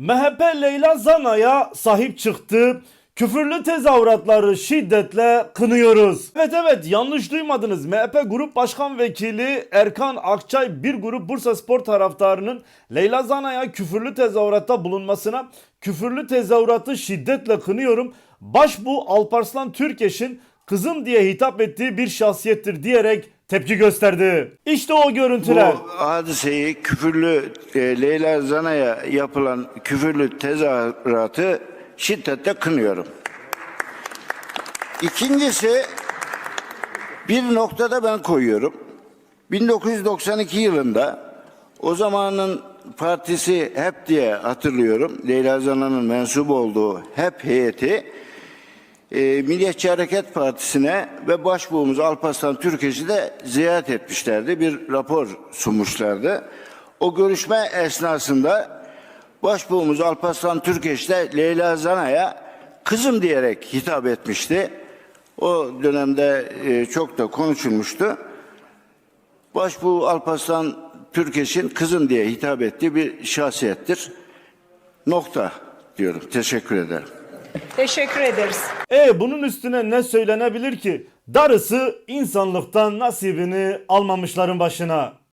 MHP Leyla Zana'ya sahip çıktı. Küfürlü tezahüratları şiddetle kınıyoruz. Evet evet yanlış duymadınız. MHP Grup Başkan Vekili Erkan Akçay bir grup Bursa Spor taraftarının Leyla Zana'ya küfürlü tezahüratta bulunmasına küfürlü tezahüratı şiddetle kınıyorum. Başbu Alparslan Türkeş'in kızım diye hitap ettiği bir şahsiyettir diyerek tepki gösterdi. İşte o görüntüler. Bu hadiseyi küfürlü e, Leyla Zana'ya yapılan küfürlü tezahüratı şiddetle kınıyorum. İkincisi bir noktada ben koyuyorum. 1992 yılında o zamanın partisi HEP diye hatırlıyorum. Leyla Zana'nın mensup olduğu HEP heyeti e, Milliyetçi Hareket Partisi'ne ve Başbuğumuz Alparslan Türkeş'i de ziyaret etmişlerdi. Bir rapor sunmuşlardı. O görüşme esnasında Başbuğumuz Alparslan Türkeş de Leyla Zana'ya kızım diyerek hitap etmişti. O dönemde e, çok da konuşulmuştu. Başbuğ Alparslan Türkeş'in kızım diye hitap ettiği bir şahsiyettir. Nokta diyorum. Teşekkür ederim. Teşekkür ederiz. E bunun üstüne ne söylenebilir ki? Darısı insanlıktan nasibini almamışların başına.